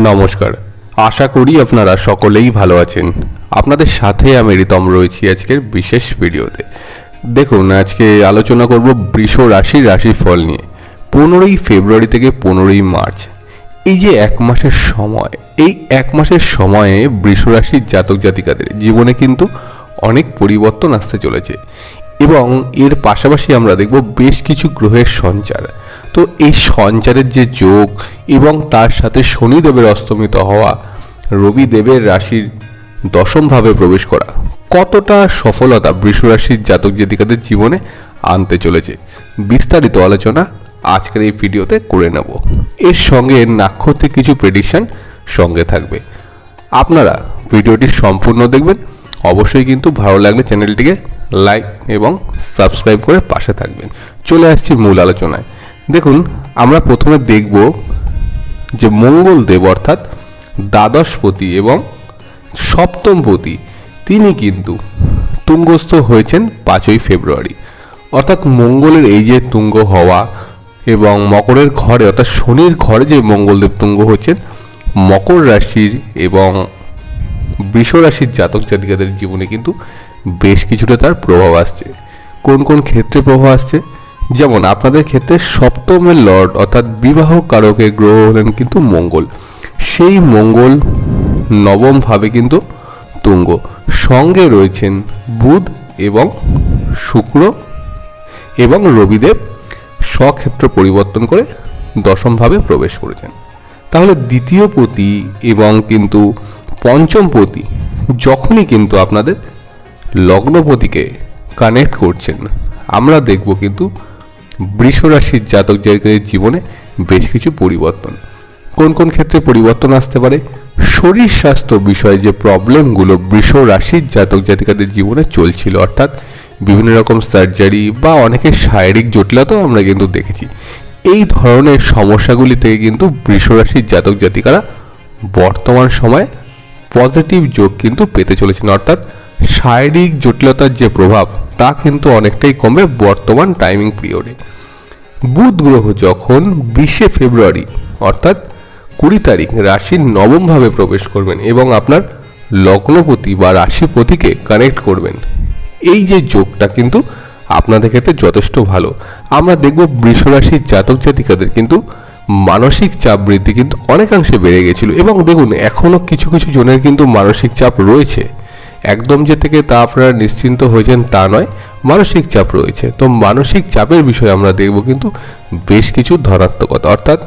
নমস্কার। আশা করি আপনারা সকলেই ভালো আছেন। আপনাদের সাথে আমি রিতম রয়েছি আজকের বিশেষ ভিডিওতে। দেখুন, আজকে আলোচনা করব বৃষ রাশির রাশিফল নিয়ে। পনেরোই ফেব্রুয়ারি থেকে পনেরোই মার্চ। এই যে এক মাসের সময়, এই এক মাসের সময়ে বৃষ রাশির জাতক জাতিকাদের জীবনে কিন্তু অনেক পরিবর্তন আসতে চলেছে। এবং এর পাশাপাশি আমরা দেখব বেশ কিছু গ্রহের সঞ্চার। তো এই সঞ্চারের যে যোগ এবং তার সাথে শনিদেবের অস্তমিত হওয়া রবি দেবের রাশির দশমভাবে প্রবেশ করা কতটা সফলতা বৃষরাশির জাতক জাতিকাদের জীবনে আনতে চলেছে বিস্তারিত আলোচনা আজকের এই ভিডিওতে করে নেব। এর সঙ্গে নাক্ষত্রিক কিছু প্রেডিকশন সঙ্গে থাকবে। আপনারা ভিডিওটি সম্পূর্ণ দেখবেন। অবশ্যই কিন্তু ভালো লাগলে চ্যানেলটিকে লাইক এবং সাবস্ক্রাইব করে পাশে থাকবেন। চলে আসছি মূল আলোচনায়। দেখুন, আমরা প্রথমে দেখব যে মঙ্গলদেব অর্থাৎ দ্বাদশপতি এবং সপ্তমপতি, তিনি কিন্তু তুঙ্গস্থ হয়েছেন পাঁচই ফেব্রুয়ারি। অর্থাৎ মঙ্গলের এই যে তুঙ্গ হওয়া এবং মকরের ঘরে, অর্থাৎ শনির ঘরে যে মঙ্গলদেব তুঙ্গ হচ্ছেন মকর রাশির এবং বৃষ রাশির জাতক জাতিকাদের জীবনে কিন্তু বেশ কিছুটা তার প্রভাব আসছে। কোন কোন ক্ষেত্রে প্রভাব আসছে? যেমন আপনাদের ক্ষেত্রে সপ্তমের লর্ড অর্থাৎ বিবাহ কারকের গ্রহ হলেন কিন্তু মঙ্গল। সেই মঙ্গল নবমভাবে কিন্তু তুঙ্গ। সঙ্গে রয়েছেন বুধ এবং শুক্র এবং রবিদেব। স্বক্ষেত্র পরিবর্তন করে দশমভাবে প্রবেশ করেছেন। তাহলে দ্বিতীয় পতি এবং কিন্তু পঞ্চম পতি যখনই কিন্তু আপনাদের লগ্নপতিকে কানেক্ট করছেন, আমরা দেখব কিন্তু বৃষ রাশির জাতক জাতিকাদের জীবনে বেশ কিছু পরিবর্তন। কোন কোন ক্ষেত্রে পরিবর্তন আসতে পারে? শরীর স্বাস্থ্য বিষয়ে যে প্রবলেমগুলো বৃষ রাশির জাতক জাতিকাদের জীবনে চলছিল, অর্থাৎ বিভিন্ন রকম সার্জারি বা অনেকের শারীরিক জটিলতাও আমরা কিন্তু দেখেছি, এই ধরনের সমস্যাগুলি থেকে কিন্তু বৃষ রাশির জাতক জাতিকারা বর্তমান সময়ে পজিটিভ যোগ কিন্তু পেতে চলেছেন, অর্থাৎ শারীরিক জটিলতার যে প্রভাব, তা কিন্তু অনেকটাই কমবে বর্তমান টাইমিং পিরিয়ডে বুধ গ্রহ যখন বিশে ফেব্রুয়ারি, অর্থাৎ কুড়ি তারিখ, রাশির নবমভাবে প্রবেশ করবেন এবং আপনার লগ্নপতি বা রাশিপতিকে কানেক্ট করবেন। এই যে যোগটা কিন্তু আপনাদের ক্ষেত্রে যথেষ্ট ভালো। আমরা দেখব বৃষ রাশির জাতক জাতিকাদের কিন্তু মানসিক চাপ বৃদ্ধি কিন্তু অনেকাংশে বেড়ে গেছিল এবং দেখুন এখনও কিছু কিছু জনের কিন্তু মানসিক চাপ রয়েছে। একদম যে থেকে তা আপনারা নিশ্চিন্ত হয়েছেন তা নয়, মানসিক চাপ রয়েছে। তো মানসিক চাপের বিষয়ে আমরা দেখব কিন্তু বেশ কিছু ধনাত্মকতা। অর্থাৎ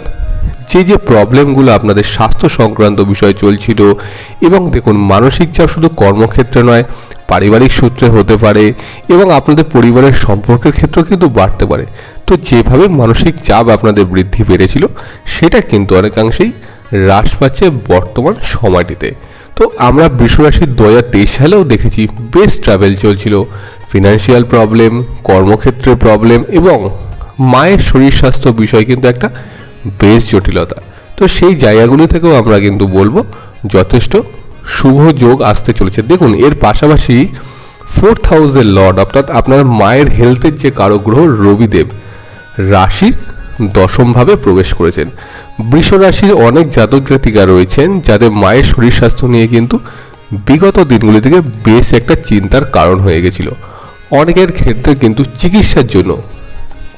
যে যে প্রবলেমগুলো আপনাদের স্বাস্থ্য সংক্রান্ত বিষয় চলছিল এবং দেখুন, মানসিক চাপ শুধু কর্মক্ষেত্রে নয়, পারিবারিক সূত্রে হতে পারে এবং আপনাদের পরিবারের সম্পর্কের ক্ষেত্রেও কিন্তু বাড়তে পারে। তো যেভাবে মানসিক চাপ আপনাদের বৃদ্ধি পেরেছিল, সেটা কিন্তু অনেকাংশেই হ্রাস পাচ্ছে বর্তমান সময়টিতে। তো আমরা বিশ্বরাশির দু হাজার তেইশ সালেও দেখেছি বেশ ট্রাভেল চলছিল। ফিনান্সিয়াল প্রবলেম কর্মক্ষেত্রে প্রবলেম এবং মায়ের শরীর স্বাস্থ্য বিষয় কিন্তু একটা বেশ জটিলতা। তো সেই জায়গাগুলি থেকেও আমরা কিন্তু বলব যথেষ্ট শুভ যোগ আসতে চলেছে। দেখুন, এর পাশাপাশি ফোর্থ হাউসের লর্ড অর্থাৎ আপনার মায়ের হেলথের যে কারও গ্রহ রবিদেব, রাশির দশমভাবে প্রবেশ করেছেন। বৃষ রাশির অনেক জাতক জাতিকা রয়েছেন, যাদের মায়ের শরীর স্বাস্থ্য নিয়ে কিন্তু বিগত দিনগুলি থেকে বেশ একটা চিন্তার কারণ হয়ে গেছিল। অনেকের ক্ষেত্রে কিন্তু চিকিৎসার জন্য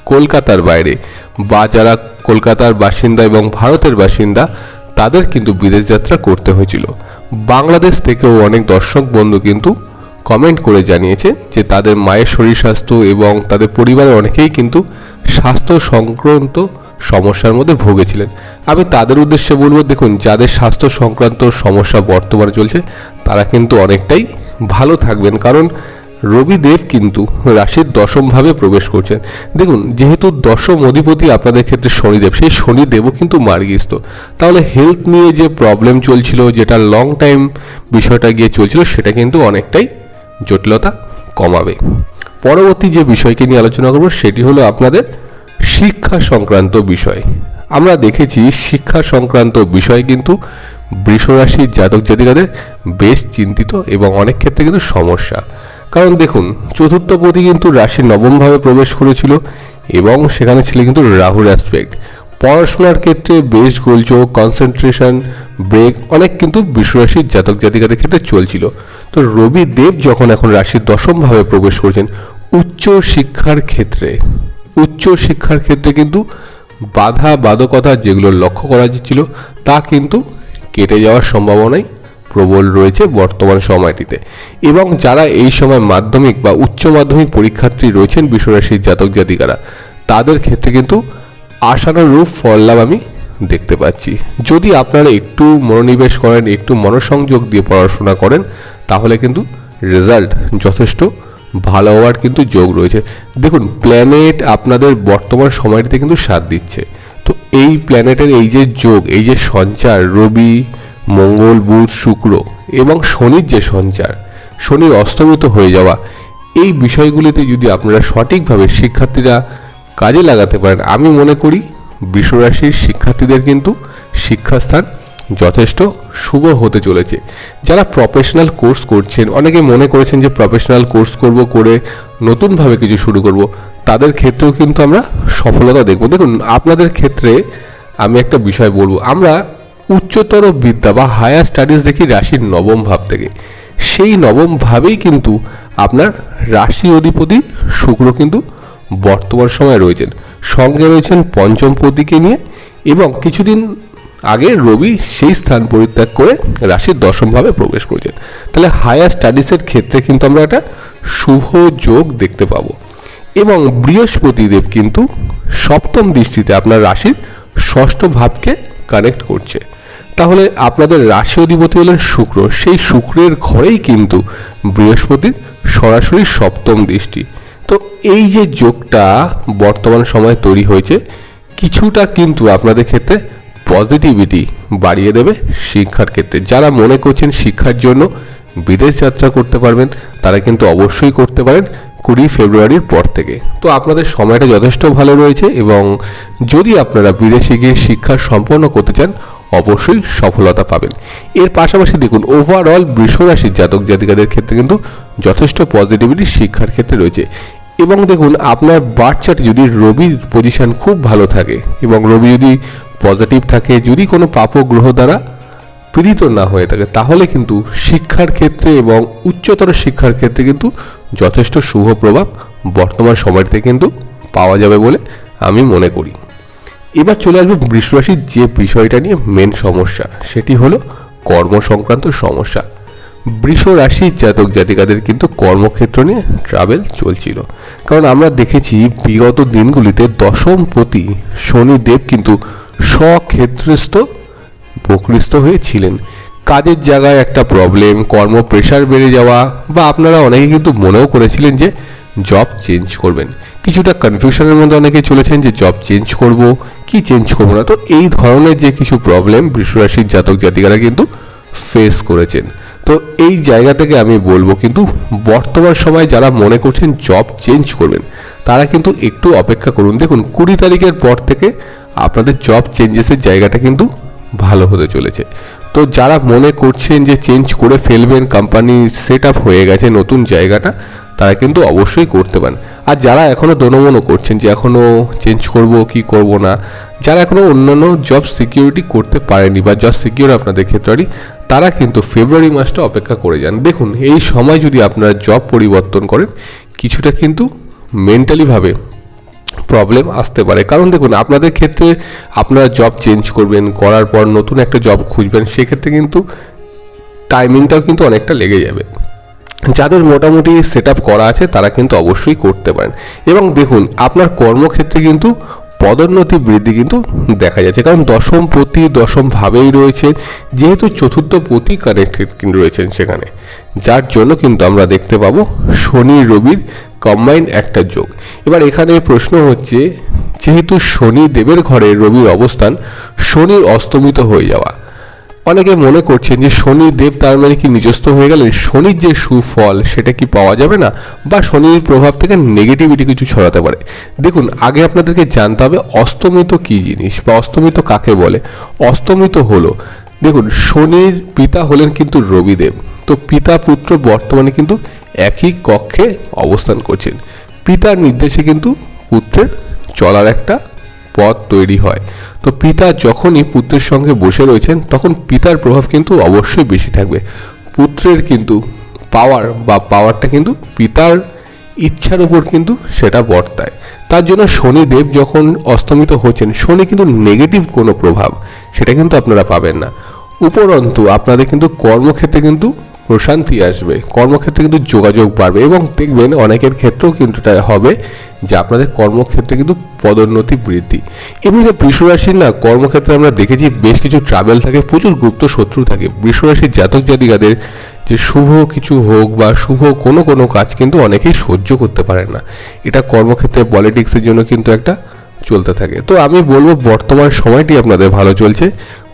কলকাতার বাইরে বা যারা কলকাতার বাসিন্দা এবং ভারতের বাসিন্দা, তাদের কিন্তু বিদেশ যাত্রা করতে হয়েছিল। বাংলাদেশ থেকেও অনেক দর্শক বন্ধু কিন্তু কমেন্ট করে জানিয়েছে যে তাদের মায়ের শরীর স্বাস্থ্য এবং তাদের পরিবারের অনেকেই কিন্তু স্বাস্থ্য সংক্রান্ত সমস্যার মধ্যে ভুগেছিলেন। আমি তাদের উদ্দেশ্যে বলব, দেখুন, যাদের স্বাস্থ্য সংক্রান্ত সমস্যা বর্তমানে চলছে, তারা কিন্তু অনেকটাই ভালো থাকবেন। কারণ রবিদেব কিন্তু রাশির দশমভাবে প্রবেশ করছেন। দেখুন, যেহেতু দশম অধিপতি আপনাদের ক্ষেত্রে শনিদেব, সেই শনিদেবও কিন্তু মার্গিস্ত তাহলে হেলথ নিয়ে যে প্রবলেম চলছিল, যেটা লং টাইম বিষয়টা গিয়ে চলছিল, সেটা কিন্তু অনেকটাই জটিলতা কমাবে। পরবর্তী যে বিষয়কে নিয়ে আলোচনা করব, সেটি হলো আপনাদের শিক্ষা সংক্রান্ত বিষয়। আমরা দেখেছি শিক্ষা সংক্রান্ত বিষয় কিন্তু বৃষরাশির জাতক জাতিকাদের বেশ চিন্তিত এবং অনেক ক্ষেত্রে কিন্তু সমস্যা। কারণ দেখুন, চতুর্থ পতি কিন্তু রাশির নবমভাবে প্রবেশ করেছিল এবং সেখানে ছিল কিন্তু রাহুর অ্যাসপেক্ট পড়াশোনার ক্ষেত্রে বেশ গোলযোগ কনসেন্ট্রেশন ব্রেক অনেক কিন্তু বিশ্বরাশির জাতক জাতিকাদের ক্ষেত্রে চলছিল। তো রবি দেব যখন এখন রাশির দশমভাবে প্রবেশ করছেন, উচ্চ শিক্ষার ক্ষেত্রে উচ্চ শিক্ষার ক্ষেত্রে কিন্তু বাধা বাধকতা যেগুলো লক্ষ্য করা যাচ্ছিল, তা কিন্তু কেটে যাওয়ার সম্ভাবনাই প্রবল রয়েছে বর্তমান সময়টিতে। এবং যারা এই সময় মাধ্যমিক বা উচ্চ মাধ্যমিক পরীক্ষার্থী রয়েছেন বিশ্বরাশির জাতক জাতিকারা, তাদের ক্ষেত্রে কিন্তু আশানুরূপ ফল লাভ আমি দেখতে পাচ্ছি। যদি আপনারা একটু মনোনিবেশ করেন, একটু মনোসংযোগ দিয়ে পড়াশোনা করেন, তাহলে কিন্তু রেজাল্ট যথেষ্ট ভালো হওয়ার কিন্তু যোগ রয়েছে। দেখুন প্ল্যানেট আপনাদের বর্তমান সময়টিতে কিন্তু সাথ দিচ্ছে। তো এই প্ল্যানেটের এই যে যোগ, এই যে সঞ্চার, রবি, মঙ্গল, বুধ, শুক্র এবং শনির যে সঞ্চার, শনির অস্তমিত হয়ে যাওয়া, এই বিষয়গুলিতে যদি আপনারা সঠিকভাবে শিক্ষার্থীরা কাজে লাগাতে পারেন, আমি মনে করি বিশ্বরাশির শিক্ষার্থীদের কিন্তু শিক্ষাস্থান যথেষ্ট শুভ হতে চলেছে। যারা প্রফেশনাল কোর্স করছেন, অনেকে মনে করেছেন যে প্রফেশনাল কোর্স করব করে নতুনভাবে কিছু শুরু করব। তাদের ক্ষেত্রেও কিন্তু আমরা সফলতা দেখব। দেখুন, আপনাদের ক্ষেত্রে আমি একটা বিষয় বলব। আমরা উচ্চতর বিদ্যা বা হায়ার স্টাডিজ দেখি রাশির নবম ভাব থেকে। সেই নবম ভাবেই কিন্তু আপনার রাশি অধিপতি শুক্র কিন্তু বর্তমান সময়ে রয়েছেন। সঙ্গে রয়েছেন পঞ্চম পতিকে নিয়ে এবং কিছুদিন আগে রবি সেই স্থান পরিত্যাগ করে রাশির দশমভাবে প্রবেশ করেছেন। তাহলে হায়ার স্টাডিজের ক্ষেত্রে কিন্তু আমরা একটা শুভ যোগ দেখতে পাবো। এবং বৃহস্পতিদেব কিন্তু সপ্তম দৃষ্টিতে আপনার রাশির ষষ্ঠ ভাবকে কানেক্ট করছে। তাহলে আপনাদের রাশি অধিপতি হলেন শুক্র। সেই শুক্রের ঘরেই কিন্তু বৃহস্পতির সরাসরি সপ্তম দৃষ্টি। তো এই যে যোগটা বর্তমান সময়ে তৈরি হয়েছে, কিছুটা কিন্তু আপনাদের ক্ষেত্রে পজিটিভিটি বাড়িয়ে দেবে শিক্ষার ক্ষেত্রে। যারা মনে করছেন শিক্ষার জন্য বিদেশ যাত্রা করতে পারবেন, তারা কিন্তু অবশ্যই করতে পারেন কুড়ি ফেব্রুয়ারির পর থেকে। তো আপনাদের সময়টা যথেষ্ট ভালো রয়েছে এবং যদি আপনারা বিদেশে গিয়ে শিক্ষা সম্পন্ন করতে চান, অবশ্যই সফলতা পাবেন। এর পাশাপাশি দেখুন ওভারঅল বৃষরাশির জাতক জাতিকাদের ক্ষেত্রে কিন্তু যথেষ্ট পজিটিভিটি শিক্ষার ক্ষেত্রে রয়েছে। এবং দেখুন, আপনার বাচ্চাটি যদি রবির পজিশন খুব ভালো থাকে এবং রবি যদি পজিটিভ থাকে, যদি কোনো পাপ গ্রহ দ্বারা পীড়িত না হয়ে থাকে, তাহলে কিন্তু শিক্ষার ক্ষেত্রে এবং উচ্চতর শিক্ষার ক্ষেত্রে কিন্তু যথেষ্ট শুভ প্রভাব বর্তমান সময়টিতে কিন্তু পাওয়া যাবে বলে আমি মনে করি। এবার চলে আসব বৃষরাশির যে বিষয়টা নিয়ে মেন সমস্যা, সেটি হলো কর্ম সংক্রান্ত সমস্যা। বৃষ রাশির জাতক জাতিকাদের কিন্তু কর্মক্ষেত্র নিয়ে ট্রাভেল চলছিল। কারণ আমরা দেখেছি বিগত দিনগুলিতে দশম প্রতি শনিদেব কিন্তু স্বক্ষেত্রস্থ প্রকৃষ্ট হয়েছিলেন। কাজের জায়গায় একটা প্রবলেম কর্ম প্রেশার বেড়ে যাওয়া বা আপনারা অনেকে কিন্তু মনেও করেছিলেন যে জব চেঞ্জ করবেন। কিছুটা কনফিউশনের মধ্যে অনেকে চলেছেন যে জব চেঞ্জ করব, কি চেঞ্জ করব না? তো এই ধরনের যে কিছু প্রবলেম বৃষরাশির জাতক জাতিকারা কিন্তু ফেস করেছেন। তো এই জায়গা থেকে আমি বলব কিন্তু বর্তমান সময় যারা মনে করছেন জব চেঞ্জ করবেন, তারা কিন্তু একটু অপেক্ষা করুন। দেখুন, কুড়ি তারিখের পর থেকে আপনাদের জব চেঞ্জেসের জায়গাটা কিন্তু ভালো হতে চলেছে। তো যারা মনে করছেন যে চেঞ্জ করে ফেলবেন কোম্পানি সেট আপ হয়ে গেছে, নতুন জায়গাটা, তারা কিন্তু অবশ্যই করতে পারেন। আর যারা এখনও দনমনও করছেন যে এখনও চেঞ্জ করব, কি করব না, যারা এখনও অন্যান্য জব সিকিউরিটি করতে পারেনি বা জব সিকিউর আপনাদের ক্ষেত্রে তারা কিন্তু ফেব্রুয়ারি মাসটা অপেক্ষা করে যান। দেখুন, এই সময় যদি আপনারা জব পরিবর্তন করেন, কিছুটা কিন্তু মেন্টালিভাবে প্রবলেম আসতে পারে। কারণ দেখুন, আপনাদের ক্ষেত্রে আপনারা জব চেঞ্জ করবেন, করার পর নতুন একটা জব খুঁজবেন, সেক্ষেত্রে কিন্তু টাইমিংটাও কিন্তু অনেকটা লেগে যাবে। যাদের মোটামুটি সেট করা আছে, তারা কিন্তু অবশ্যই করতে পারেন। এবং দেখুন, আপনার কর্মক্ষেত্রে কিন্তু পদোন্নতি বৃদ্ধি কিন্তু দেখা যাচ্ছে। কারণ দশম প্রতি দশম ভাবেই রয়েছে যেহেতু চতুর্থ প্রতি কানেক্টেড কিন্তু রয়েছেন সেখানে। যার জন্য কিন্তু আমরা দেখতে পাবো শনি রবির কম্বাইন্ড একটা যোগ। এবার এখানে প্রশ্ন হচ্ছে, যেহেতু শনি দেবের ঘরে রবির অবস্থান, শনির অস্তমিত হয়ে যাওয়া অনেকে মনে করছেন যে শনি দেব তার মানে কি নিজস্ব হয়ে গেলেন? শনির যে সুফল, সেটা কি পাওয়া যাবে না? বা শনির প্রভাব থেকে নেগেটিভিটি কিছু ছড়াতে পারে? দেখুন, আগে আপনাদেরকে জানতে হবে অস্তমিত কি জিনিস বা অস্তমিত কাকে বলে? অস্তমিত হলো, দেখুন, শনির পিতা হলেন কিন্তু রবিদেব। তো পিতা পুত্র বর্তমানে কিন্তু একই কক্ষে অবস্থান করছেন। পিতার নির্দেশে কিন্তু পুত্রের চলার একটা পথ তৈরি হয়। তো পিতা যখনই পুত্রের সঙ্গে বসে রয়েছেন, তখন পিতার প্রভাব কিন্তু অবশ্যই বেশি থাকবে। পুত্রের কিন্তু পাওয়ার বা পাওয়ারটা কিন্তু পিতার ইচ্ছার উপর কিন্তু সেটা বর্তায়। তার জন্য শনিদেব যখন অস্তমিত হচ্ছেন, শনি কিন্তু নেগেটিভ কোনো প্রভাব, সেটা কিন্তু আপনারা পাবেন না। উপরন্তু আপনাদের কিন্তু কর্মক্ষেত্রে কিন্তু প্রশান্তি আসবে। কর্মক্ষেত্রে কিন্তু যোগাযোগ বাড়বে এবং দেখবেন অনেকের ক্ষেত্রেও কিন্তু এটা হবে যে আপনাদের কর্মক্ষেত্রে কিন্তু পদোন্নতি বৃদ্ধি। এমনিতে বৃষরাশির না, কর্মক্ষেত্রে আমরা দেখেছি বেশ কিছু ট্রাভেল থাকে, প্রচুর গুপ্ত শত্রু থাকে। বৃষরাশির জাতক জাতিকাদের যে শুভ কিছু হোক বা শুভ কোনো কোনো কাজ কিন্তু অনেকেই সহ্য করতে পারেন না। এটা কর্মক্ষেত্রে পলিটিক্সের জন্য কিন্তু একটা চলতে থাকে। তো আমি বলব বর্তমান সময়টি আপনাদের ভালো চলছে।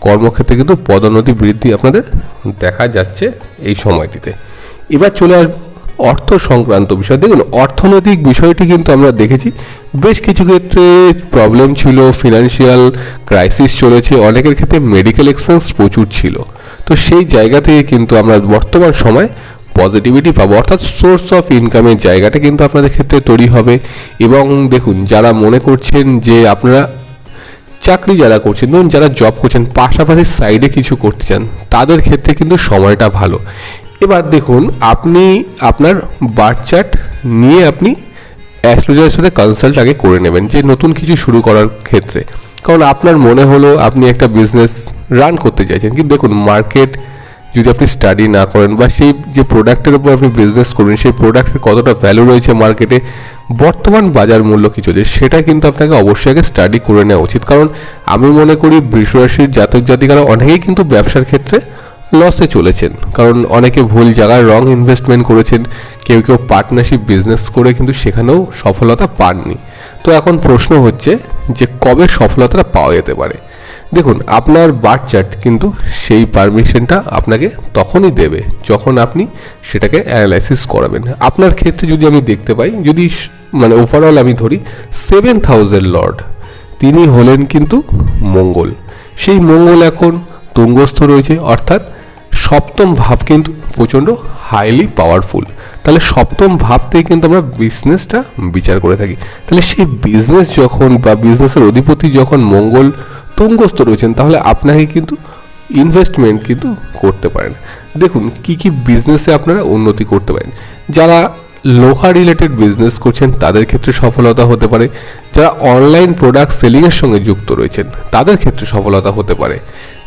কর্মক্ষেত্রে কিন্তু পদোন্নতি বৃদ্ধি আপনাদের দেখা যাচ্ছে এই সময়টিতে। এবার চলে আসব অর্থ সংক্রান্ত বিষয়। দেখুন, অর্থনৈতিক বিষয়টি কিন্তু আমরা দেখেছি। বেশ কিছু ক্ষেত্রে প্রবলেম ছিল ফিনান্সিয়াল ক্রাইসিস চলেছে, অনেকের ক্ষেত্রে মেডিকেল এক্সপেন্স প্রচুর ছিল। তো সেই জায়গা থেকে কিন্তু আমরা বর্তমান সময় পজিটিভিটি পাবো, অর্থাৎ সোর্স অফ ইনকামের জায়গাটা কিন্তু আপনাদের ক্ষেত্রে তৈরি হবে। এবং দেখুন, যারা মনে করছেন যে আপনারা চাকরি যারা করছেন, ধরুন যারা জব করছেন, পাশাপাশি সাইডে কিছু করতে চান, তাদের ক্ষেত্রে কিন্তু সময়টা ভালো। এবার দেখুন, আপনি আপনার বার্থ চার্ট নিয়ে আপনি অ্যাস্ট্রোলজারের সাথে কনসাল্ট আগে করে নেবেন, যে নতুন কিছু শুরু করার ক্ষেত্রে। কারণ আপনার মনে হলো আপনি একটা বিজনেস রান করতে চাইছেন, কিন্তু দেখুন মার্কেট যদি আপনি স্টাডি না করেন বা সেই যে প্রোডাক্টের উপর আপনি বিজনেস করবেন সেই প্রোডাক্টের কতটা ভ্যালু রয়েছে মার্কেটে বর্তমান বাজার মূল্য কিছু যে সেটা কিন্তু আপনাকে অবশ্যই আগে স্টাডি করে নেওয়া উচিত। কারণ আমি মনে করি বৃষরাশির জাতক জাতিকারা অনেকেই কিন্তু ব্যবসার ক্ষেত্রে লসে চলেছেন। কারণ অনেকে ভুল জায়গায় রং ইনভেস্টমেন্ট করেছেন, কেউ কেউ পার্টনারশিপ বিজনেস করে কিন্তু সেখানেও সফলতা পাননি। তো এখন প্রশ্ন হচ্ছে যে কবে সফলতাটা পাওয়া যেতে পারে? দেখুন, আপনার বার্থ চার্ট কিন্তু সেই পারমিশনটা আপনাকে তখনই দেবে যখন আপনি সেটাকে অ্যানালাইসিস করাবেন। আপনার ক্ষেত্রে যদি আমি দেখতে পাই, যদি মানে ওভারঅল আমি ধরি সেভেন থাউজেন্ড লর্ড তিনি হলেন কিন্তু মঙ্গল। সেই মঙ্গল এখন তুঙ্গস্থ রয়েছে, অর্থাৎ সপ্তম ভাব কিন্তু প্রচণ্ড হাইলি পাওয়ারফুল তাহলে সপ্তম ভাব থেকে কিন্তু আমরা বিজনেসটা বিচার করে থাকি। তাহলে সেই বিজনেস যখন বা বিজনেসের অধিপতি যখন মঙ্গল তুঙ্গস্থ রয়েছেন, তাহলে আপনাকে কিন্তু ইনভেস্টমেন্ট কিন্তু করতে পারেন। দেখুন, কি কি বিজনেসে আপনারা উন্নতি করতে পারেন। যারা লোহা রিলেটেড বিজনেস করছেন, তাদের ক্ষেত্রে সফলতা হতে পারে। যারা অনলাইন প্রোডাক্ট সেলিংয়ের সঙ্গে যুক্ত রয়েছেন, তাদের ক্ষেত্রে সফলতা হতে পারে।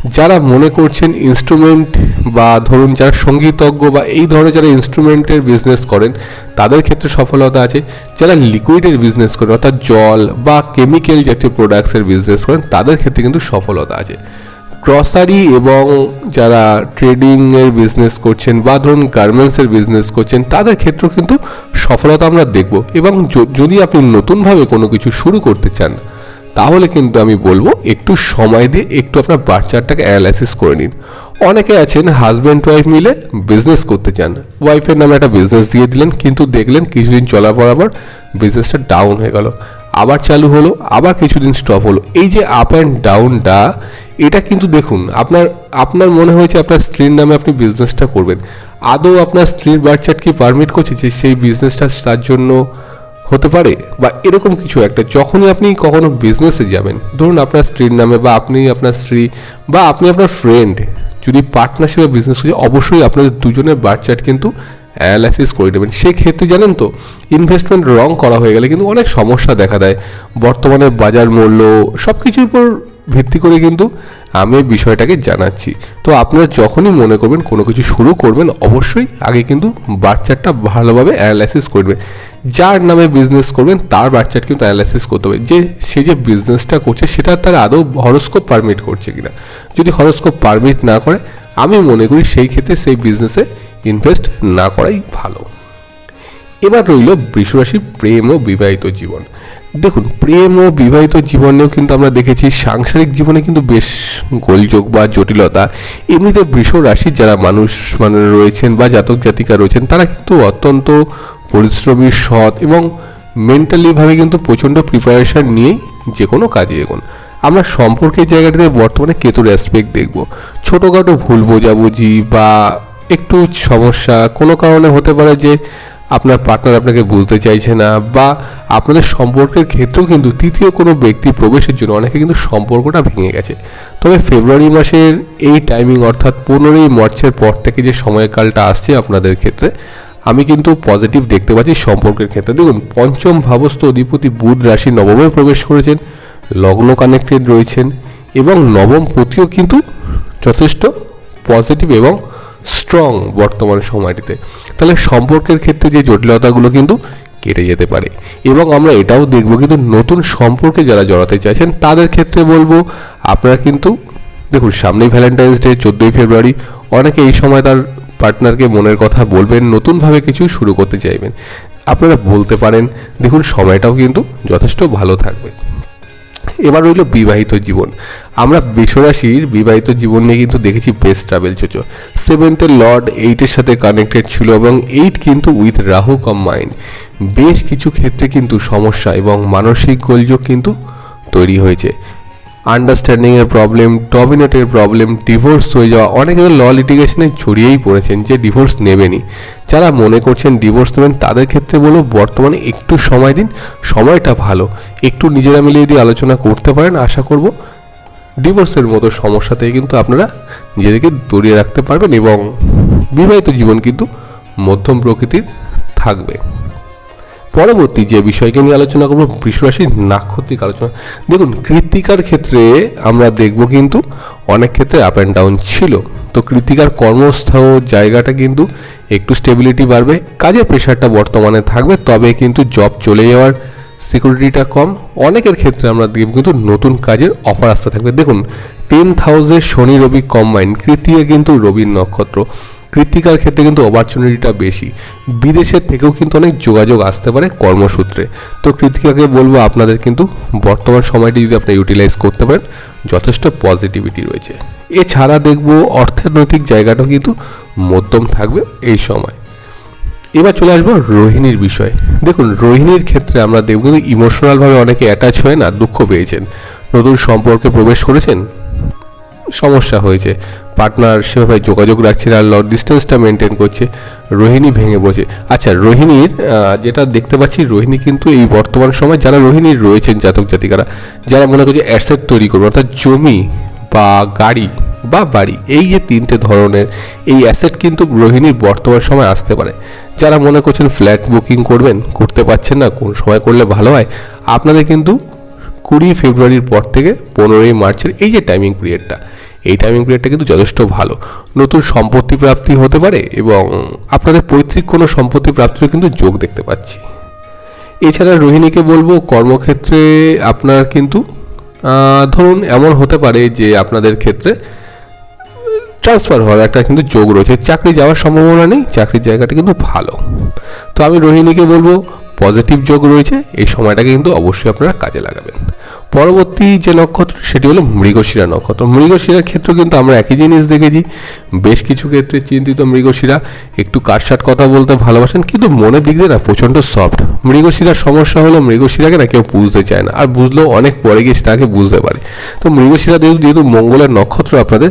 যারা মনে করছেন ইনস্ট্রুমেন্ট বা ধরুন যারা সঙ্গীতজ্ঞ বা এই ধরনের যারা ইনস্ট্রুমেন্টের বিজনেস করেন, তাদের ক্ষেত্রে সফলতা আছে। যারা লিকুইডের বিজনেস করেন, অর্থাৎ জল বা কেমিক্যাল জাতীয় প্রোডাক্টসের বিজনেস করেন, তাদের ক্ষেত্রে কিন্তু সফলতা আছে। গ্রসারি এবং যারা ট্রেডিংয়ের বিজনেস করছেন বা ধরুন গার্মেন্টসের বিজনেস করছেন, তাদের ক্ষেত্রেও কিন্তু সফলতা আমরা দেখব। এবং যদি আপনি নতুনভাবে কোনো কিছু শুরু করতে চান, তাহলে কিন্তু আমি বলব একটু সময় দিয়ে একটু আপনার বাচ্চাটাকে অ্যানালাইসিস করে নিন। অনেকে আছেন হাজব্যান্ড ওয়াইফ মিলে বিজনেস করতে চান। ওয়াইফের নামে একটা বিজনেস দিয়ে দিলেন, কিন্তু দেখলেন কিছুদিন চলার পর আবার বিজনেসটা ডাউন হয়ে গেল। আবার চালু হলো, আবার কিছুদিন স্টপ হলো। এই যে আপ অ্যান্ড ডাউনটা এটা কিন্তু দেখুন, আপনার আপনার মনে হয়েছে আপনার স্ত্রীর নামে আপনি বিজনেসটা করবেন। আদৌ আপনার স্ত্রীর বাচ্চাট কি পারমিট করছে যে সেই বিজনেসটা তার জন্য হতে পারে? বা এরকম কিছু একটা, যখনই আপনি কখনো বিজনেসে যাবেন, ধরুন আপনার স্ত্রীর নামে বা আপনি আপনার স্ত্রী বা আপনি আপনার ফ্রেন্ড যদি পার্টনারশিপে বিজনেস করছে, অবশ্যই আপনাদের দুজনের বাচ্চাট কিন্তু অ্যানালাইসিস করে নেবেন। সেই ক্ষেত্রে জানেন তো ইনভেস্টমেন্ট রং করা হয়ে গেলে কিন্তু অনেক সমস্যা দেখা দেয়। বর্তমানে বাজার মূল্য সব কিছুর উপর ভিত্তি করে কিন্তু আমি বিষয়টাকে জানাচ্ছি। তো আপনারা যখনই মনে করবেন কোনো কিছু শুরু করবেন, অবশ্যই আগে কিন্তু বাচ্চারটা ভালোভাবে অ্যানালাইসিস করবেন যার নামে বিজনেস করবেন, তার বাচ্চার কিন্তু অ্যানালাইসিস করতে হবে। যে, সে যে বিজনেসটা করছে, সেটা তার আদৌ হরস্কোপ পারমিট করছে কিনা। যদি হরস্কোপ পারমিট না করে, আমি মনে করি সেই ক্ষেত্রে সেই বিজনেসে ইনভেস্ট না করাই ভালো। এবার রইল বৃষরাশি প্রেম ও বিবাহিত জীবন। দেখুন, প্রেম ও বিবাহিত জীবনেও কিন্তু আমরা দেখেছি সাংসারিক জীবনে কিন্তু বেশ গোলযোগ বা জটিলতা। এমনিতে বৃষ রাশির যারা মানুষ মানে রয়েছেন বা জাতক জাতিকা রয়েছেন, তারা কিন্তু অত্যন্ত পরিশ্রমী, সৎ এবং মেন্টালিভাবে কিন্তু প্রচণ্ড প্রিপারেশন নিয়েই যে কোনো কাজে এগোন। আমরা সম্পর্কের জায়গাটাতে বর্তমানে কেতুর অ্যাসপেক্ট দেখব। ছোটোখাটো ভুল বোঝাবুঝি বা একটু সমস্যা। কোনো কারণে হতে পারে যে আপনার পার্টনার আপনাকে বুঝতে চাইছে না বা আপনাদের সম্পর্কের ক্ষেত্রেও কিন্তু তৃতীয় কোনো ব্যক্তি প্রবেশের জন্য অনেকে কিন্তু সম্পর্কটা ভেঙে গেছে। তবে ফেব্রুয়ারি মাসের এই টাইমিং অর্থাৎ পনেরোই মার্চের পর থেকে যে সময়কালটা আসছে আপনাদের ক্ষেত্রে, আমি কিন্তু পজিটিভ দেখতে পাচ্ছি সম্পর্কের ক্ষেত্রে। দেখুন, পঞ্চম ভাবস্থ অধিপতি বুধ রাশি নবমে প্রবেশ করেছেন, লগ্ন কানেক্টেড রয়েছেন এবং নবম পতিও কিন্তু যথেষ্ট পজিটিভ এবং স্ট্রং বর্তমান সময়টিতে। তাহলে সম্পর্কের ক্ষেত্রে যে জটিলতাগুলো কিন্তু কেটে যেতে পারে। এবং আমরা এটাও দেখব কিন্তু নতুন সম্পর্কে যারা জড়াতে চাইছেন, তাদের ক্ষেত্রে বলব, আপনারা কিন্তু দেখুন, সামনেই ভ্যালেন্টাইন্স ডে চোদ্দোই ফেব্রুয়ারি, অনেকে এই সময় তার পার্টনারকে মনের কথা বলবেন, নতুনভাবে কিছু শুরু করতে চাইবেন। আপনারা বলতে পারেন, দেখুন, সময়টাও কিন্তু যথেষ্ট ভালো থাকবে। এবার রইল বিবাহিত জীবন। আমরা বিশ্বরাশির বিবাহিত জীবন নিয়ে কিন্তু দেখেছি বেস্ট ট্রাভেল চোচো। সেভেন্থের লর্ড এইটের সাথে কানেক্টেড ছিল এবং এইট কিন্তু উইথ রাহু কম্বাইন্ড বেশ কিছু ক্ষেত্রে কিন্তু সমস্যা এবং মানসিক গোলযোগ কিন্তু তৈরি হয়েছে। আন্ডারস্ট্যান্ডিংয়ের প্রবলেম ডমিনেটের প্রবলেম ডিভোর্স হয়ে যাওয়া, অনেকে ল লিটিগেশনে জড়িয়েই পড়েছেন যে ডিভোর্স নেবেনই। যারা মনে করছেন ডিভোর্স নেবেন, তাদের ক্ষেত্রে বলো বর্তমানে একটু সময় দিন, সময়টা ভালো। একটু নিজেরা মিলে যদি আলোচনা করতে পারেন, আশা করব ডিভোর্সের মতো সমস্যা থেকে কিন্তু আপনারা নিজেদেরকে দূরিয়ে রাখতে পারবেন এবং বিবাহিত জীবন কিন্তু মধ্যম প্রকৃতির থাকবে। পরবর্তী যে বিষয়কে নিয়ে আলোচনা করব বৃষরাশির নাক্ষত্রিক আলোচনা। দেখুন কৃত্তিকার ক্ষেত্রে আমরা দেখব কিন্তু অনেক ক্ষেত্রে আপ অ্যান্ড ডাউন ছিল। তো কৃত্তিকার কর্মস্থল জায়গাটা কিন্তু একটু স্টেবিলিটি বাড়বে, কাজের প্রেশারটা বর্তমানে থাকবে, তবে কিন্তু জব চলে যাওয়ার সিকিউরিটিটা কম। অনেকের ক্ষেত্রে আমরা দেখব কিন্তু নতুন কাজের অফার আসতে থাকবে। দেখুন টেন থাউজেন্ড শনি রবি কম্বাইন কৃতিকে কিন্তু রবির নক্ষত্র। কৃত্তিকার ক্ষেত্রে কিন্তু অপরচুনিটিটা বেশি। বিদেশের থেকেও কিন্তু অনেক যোগাযোগ আসতে পারে কর্মসূত্রে। তো কৃত্তিকাকে বলব, আপনাদের কিন্তু বর্তমান সময়টি যদি আপনি ইউটিলাইজ করতে পারেন, যথেষ্ট পজিটিভিটি রয়েছে। এছাড়া দেখব, অর্থনৈতিক জায়গাটাও কিন্তু মধ্যম থাকবে এই সময়। এবার চলে আসব রোহিণীর বিষয়। দেখুন, রোহিণীর ক্ষেত্রে আমরা দেখব কিন্তু ইমোশনালভাবে অনেকে অ্যাটাচ হয়ে না, দুঃখ পেয়েছেন। নতুন সম্পর্কে প্রবেশ করেছেন সমস্যা হয়েছে। পার্টনার সেভাবে যোগাযোগ রাখছে না লং ডিস্টেন্সটা মেনটেন করছে, রোহিণী ভেঙে পড়ছে। আচ্ছা রোহিণীর যেটা দেখতে পাচ্ছি, রোহিণী কিন্তু এই বর্তমান সময় যারা রোহিণীর রয়েছেন, জাতক জাতিকারা, যারা মনে করছে অ্যাসেট তৈরি করবে, অর্থাৎ জমি বা গাড়ি বা বাড়ি, এই যে তিনটে ধরনের, এই অ্যাসেট কিন্তু রোহিণীর বর্তমান সময় আসতে পারে। যারা মনে করছেন ফ্ল্যাট বুকিং করবেন, করতে পারছেন না, কোন সময় করলে ভালো হয়, আপনাদের কিন্তু কুড়ি ফেব্রুয়ারির পর থেকে পনেরোই মার্চের এই যে টাইমিং পিরিয়ডটা এই টাইমিং পিরিয়ডটা কিন্তু যথেষ্ট ভালো। নতুন সম্পত্তি প্রাপ্তি হতে পারে এবং আপনাদের পৈতৃক কোনো সম্পত্তি প্রাপ্তিরও কিন্তু যোগ দেখতে পাচ্ছি। এছাড়া রোহিণীকে বলব, কর্মক্ষেত্রে আপনার কিন্তু ধরুন এমন হতে পারে যে আপনাদের ক্ষেত্রে ট্রান্সফার হওয়ার একটা কিন্তু যোগ রয়েছে। চাকরি যাওয়ার সম্ভাবনা নেই, চাকরির জায়গাটা কিন্তু ভালো। তো আমি রোহিণীকে বলব পজিটিভ যোগ রয়েছে, এই সময়টাকে কিন্তু অবশ্যই আপনারা কাজে লাগাবেন। পরবর্তী যে নক্ষত্র, সেটি হলো মৃগশিরা নক্ষত্র। মৃগশিরার ক্ষেত্রে কিন্তু আমরা একই জিনিস দেখেছি। বেশ কিছু ক্ষেত্রে চিন্তিত মৃগশিরা, একটু কাটসাট কথা বলতে ভালোবাসেন, কিন্তু মনের দিক দিয়ে না প্রচণ্ড সফট মৃগশিরার সমস্যা হলো মৃগশিরাকে না কেউ বুঝতে চায় না, আর বুঝলেও অনেক পরে গিয়ে সেটাকে বুঝতে পারে। তো মৃগশিরা যেহেতু যেহেতু মঙ্গলের নক্ষত্র আপনাদের,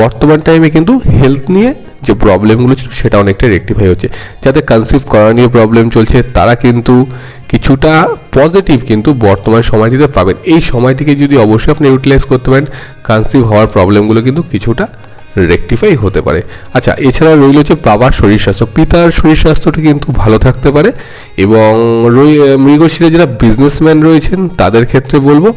বর্তমান টাইমে কিন্তু হেলথ নিয়ে যে প্রবলেমগুলো ছিল সেটা অনেকটা রেক্টিফাই হচ্ছে। যাতে কনসিভ করা নিয়ে প্রবলেম চলছে, তারা কিন্তু কিছুটা পজিটিভ কিন্তু বর্তমান সময়টিতে পাবেন। এই সময়টিকে যদি অবশ্যই আপনি ইউটিলাইজ করতে পারেন কনসিভ হওয়ার প্রবলেমগুলো কিন্তু কিছুটা রেকটিফাই হতে পারে। আচ্ছা এছাড়া রইল হচ্ছে বাবার শরীর স্বাস্থ্য। পিতার শরীর স্বাস্থ্যটি কিন্তু ভালো থাকতে পারে এবং রই- মৃগশিরা যারা বিজনেসম্যান রয়েছেন, তাদের ক্ষেত্রে বলব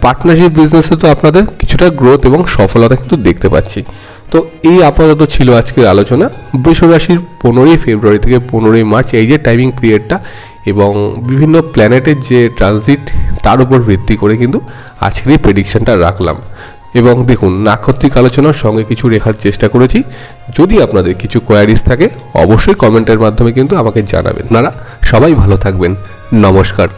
পার্টনারশিপ বিজনেসে তো আপনাদের কিছুটা গ্রোথ এবং সফলতা কিন্তু দেখতে পাচ্ছি। তো এই আপাতত ছিল আজকের আলোচনা। বৃষ রাশির পনেরোই ফেব্রুয়ারি থেকে পনেরোই মার্চ, এই যে টাইমিং পিরিয়ডটা এবং বিভিন্ন প্ল্যানেটের যে ট্রানজিট তার উপর ভিত্তি করে কিন্তু আজকের এই প্রেডিকশানটা রাখলাম। এবং দেখুন, নাক্ষত্রিক আলোচনার সঙ্গে কিছু রেখার চেষ্টা করেছি। যদি আপনাদের কিছু কোয়ারিজ থাকে, অবশ্যই কমেন্টের মাধ্যমে কিন্তু আমাকে জানাবেন। আপনারা সবাই ভালো থাকবেন। নমস্কার।